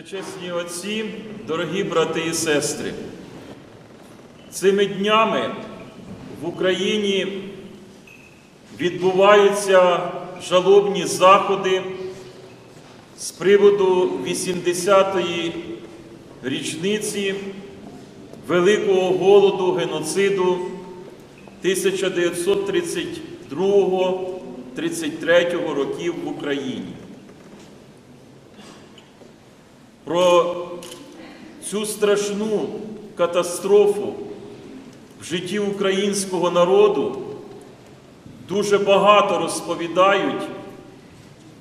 Святочесні отці, дорогі брати і сестри, цими днями в Україні відбуваються жалобні заходи з приводу 80-ї річниці Великого голоду геноциду 1932-33 років в Україні. Про цю страшну катастрофу в житті українського народу дуже багато розповідають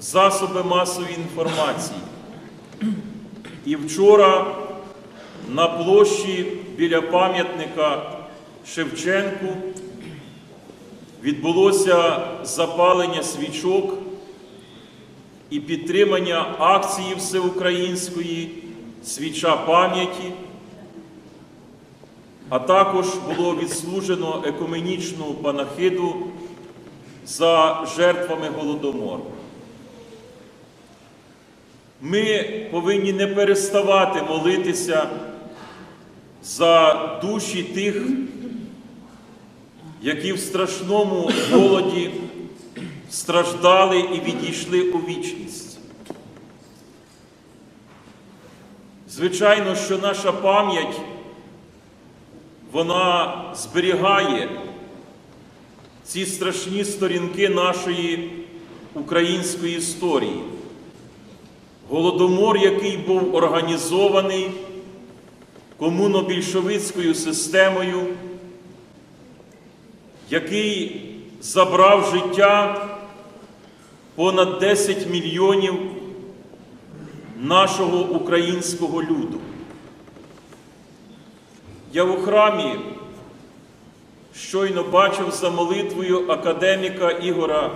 засоби масової інформації. І вчора на площі біля пам'ятника Шевченку відбулося запалення свічок і підтримання акції всеукраїнської свіча пам'яті, а також було відслужено екуменічну панахиду за жертвами голодомору. Ми повинні не переставати молитися за душі тих, які в страшному голоді страждали і відійшли у вічність. Звичайно, що наша пам'ять, вона зберігає ці страшні сторінки нашої української історії. Голодомор, який був організований комуно-більшовицькою системою, який забрав життя понад 10 мільйонів нашого українського люду. Я у храмі щойно бачив за молитвою академіка Ігора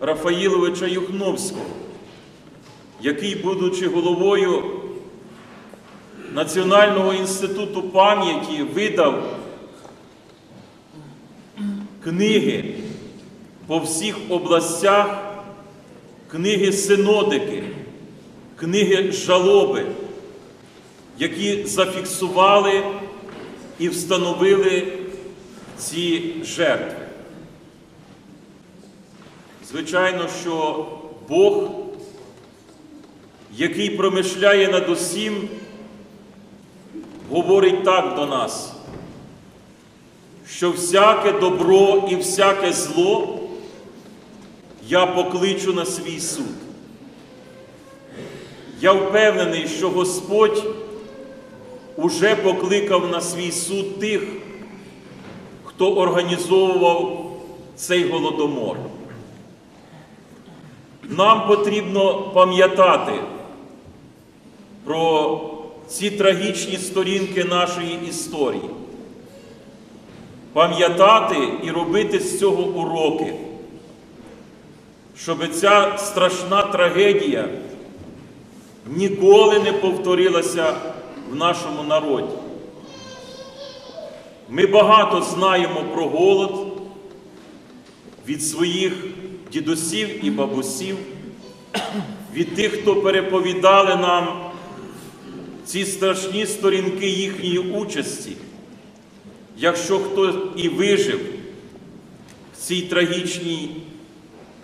Рафаїловича Юхновського, який, будучи головою Національного інституту пам'яті, видав книги по всіх областях, книги синодики, книги жалоби, які зафіксували і встановили ці жертви. Звичайно, що Бог, який промишляє над усім, говорить так до нас, що всяке добро і всяке зло я покличу на свій суд. Я впевнений, що Господь уже покликав на свій суд тих, хто організовував цей голодомор. Нам потрібно пам'ятати про ці трагічні сторінки нашої історії, пам'ятати і робити з цього уроки, щоб ця страшна трагедія ніколи не повторилася в нашому народі. Ми багато знаємо про голод від своїх дідусів і бабусів, від тих, хто переповідали нам ці страшні сторінки їхньої участі, якщо хто і вижив в цій трагічній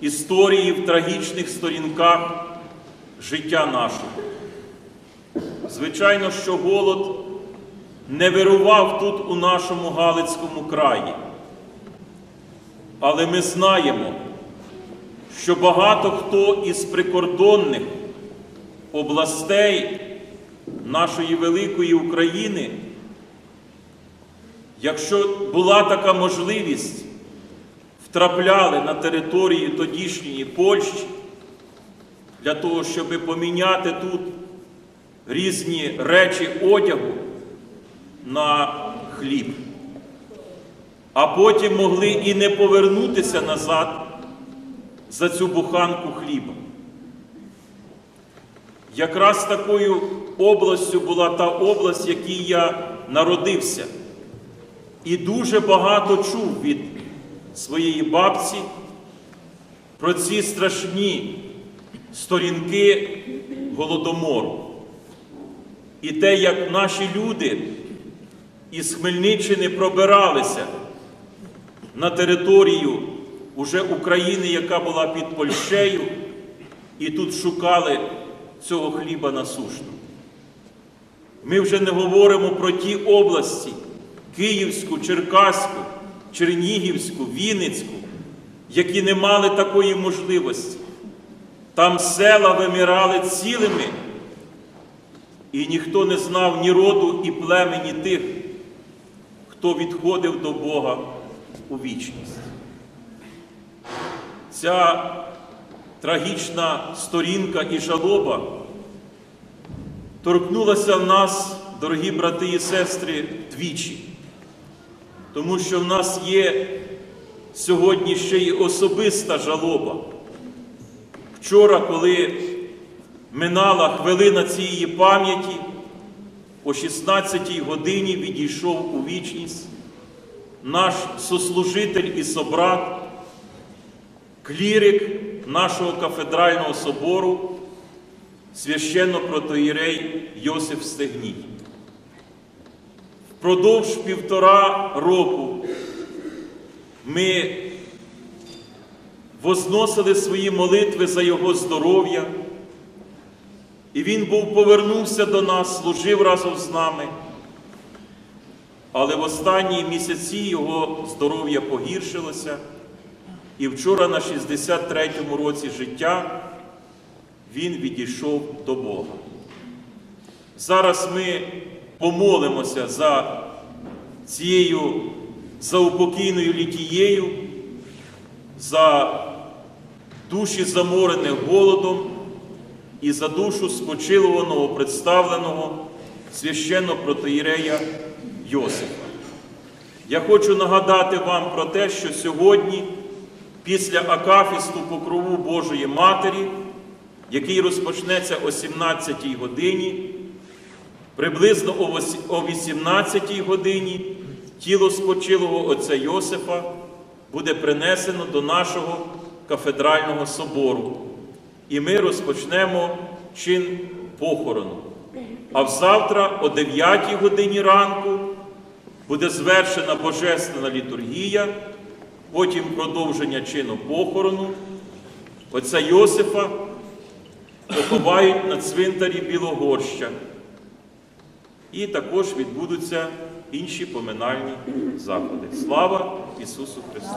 історії, в трагічних сторінках життя нашого. Звичайно, що голод не вирував тут у нашому Галицькому краї. Але ми знаємо, що багато хто із прикордонних областей нашої великої України, якщо була така можливість, втрапляли на території тодішньої Польщі для того, щоб поміняти тут різні речі одягу на хліб, а потім могли і не повернутися назад за цю буханку хліба. Якраз такою областю була та область, в якій я народився, і дуже багато чув від своєї бабці про ці страшні сторінки голодомору. і те, як наші люди із Хмельниччини пробиралися на територію уже України, яка була під Польщею, і тут шукали цього хліба насушного. Ми вже не говоримо про ті області Київську, Черкаську, Чернігівську, Вінницьку, які не мали такої можливості. Там села вимирали цілими, і ніхто не знав ні роду, і племені тих, хто відходив до Бога у вічність. Ця трагічна сторінка і жалоба торкнулася в нас, дорогі брати і сестри, двічі. Тому що в нас є сьогодні ще й особиста жалоба. Вчора, коли минала хвилина цієї пам'яті, о 16-й годині відійшов у вічність наш сослужитель і собрат, клірик нашого кафедрального собору, священно-протоїрей Йосиф Стегній. Впродовж півтора року ми возносили свої молитви за його здоров'я, і він був повернувся до нас, служив разом з нами. Але в останні місяці його здоров'я погіршилося, і вчора на 63-му році життя він відійшов до Бога. Зараз ми помолимося за цією заупокійною літією, за душі заморених голодом і за душу спочилуваного представленого священно протоїрея Йосифа. Я хочу нагадати вам про те, що сьогодні, після Акафісту покрову Божої Матері, який розпочнеться о 17-й годині, приблизно о 18-й годині тіло спочилого отця Йосифа буде принесено до нашого кафедрального собору. І ми розпочнемо чин похорону. А взавтра, о 9-й годині ранку, буде звершена божественна літургія, потім продовження чину похорону. Отця Йосифа поховають на цвинтарі Білогорща. І також відбудуться інші поминальні заходи. Слава Ісусу Христу!